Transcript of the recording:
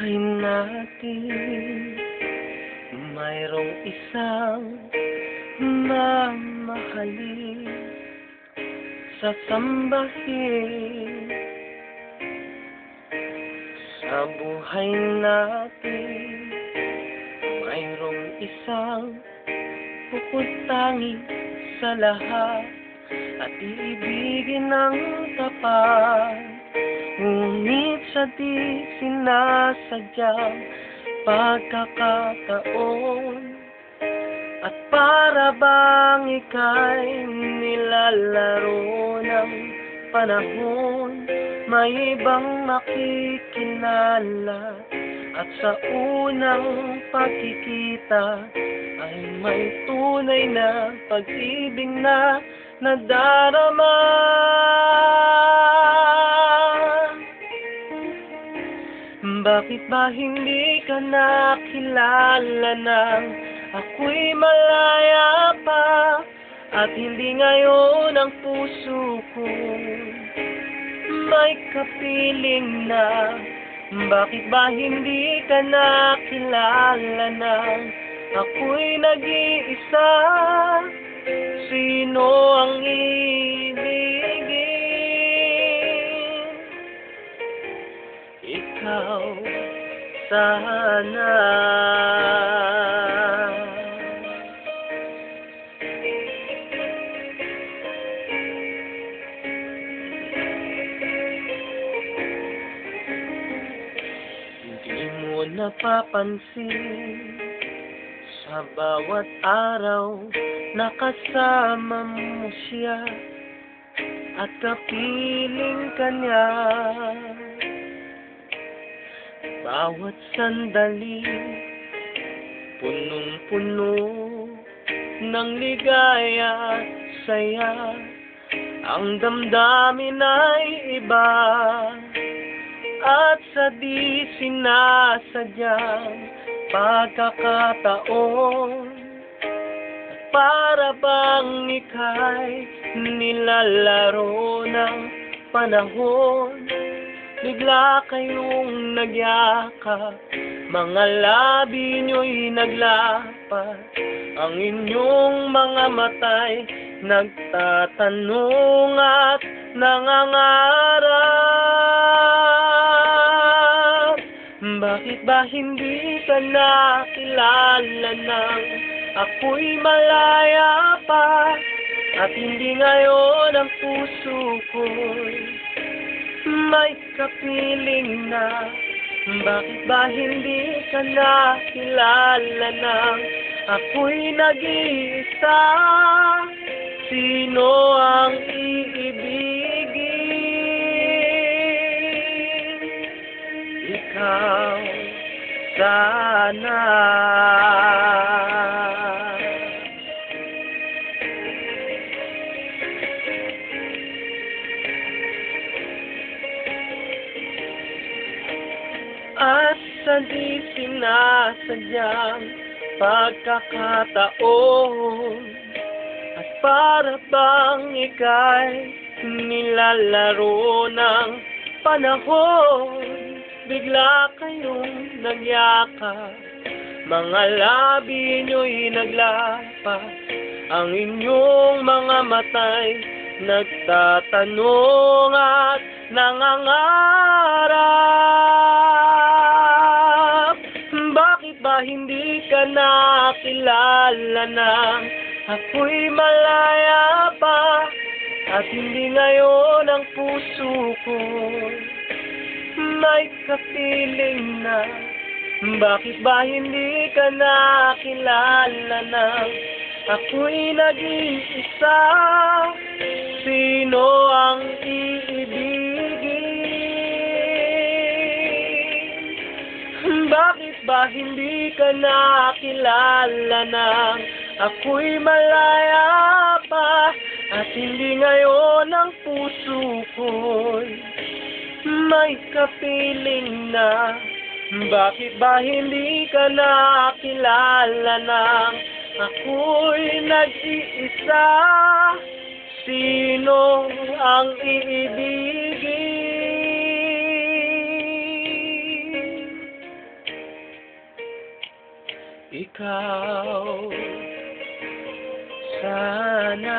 akin Mayroong isang mamahalin Sasambahin Sa buhay natin Mayroong isang pupuntangi sa lahat At iibigin ng tapat Ngunit sa di sinasadyang pagkakataon At para bang ika'y nilalaro ng panahon May ibang makikilala At sa unang pagkikita Ay may tunay na pag-ibig na nadarama Bakit ba hindi ka nakilala nang ako'y malaya pa At hindi ngayon ang puso ko? May kapiling na Bakit ba hindi ka nakilala nang ako'y nag-iisa? Sino ang sana. Hindi mo napapansin Sa bawat araw Nakasama mo siya At kapiling ka niya Bawat sandali Punong-puno Ng ligaya at saya. Ang damdamin ay iba. At sa di sinasadyang pagkakataon Para bang ika'y nilalaro ng panahon Bigla kayong nagyakap Mga labi nyo'y naglapat Ang inyong mga matay Nagtatanong at nangangarap. Bakit ba hindi ka nakilala nang Ako'y malaya pa? At hindi ngayon ang puso ko'y may kapiling na Bakit ba hindi ka nakilala nang Ako'y nag-iisa Sino ang iibigin? Ikaw sana sa di sinasadyang pagkakataon. At para bang ika'y nilalaro ng panahon Bigla kayong nagyakap Mga labi nyo'y naglapas. Ang inyong mga matay Nagtatanong at nangangarap nakilala nang Ako'y malaya pa At hindi ngayon ang puso ko May kapiling na Bakit ba hindi ka nakilala nang Ako'y nag-iisa Sino ang iibigin? Ba hindi ka nakilala nang Ako'y malaya pa At hindi ngayon ang puso ko'y May kapiling na Bakit ba hindi ka nakilala nang Ako'y nag-iisa Sino ang iibigin? Ikaw. Sana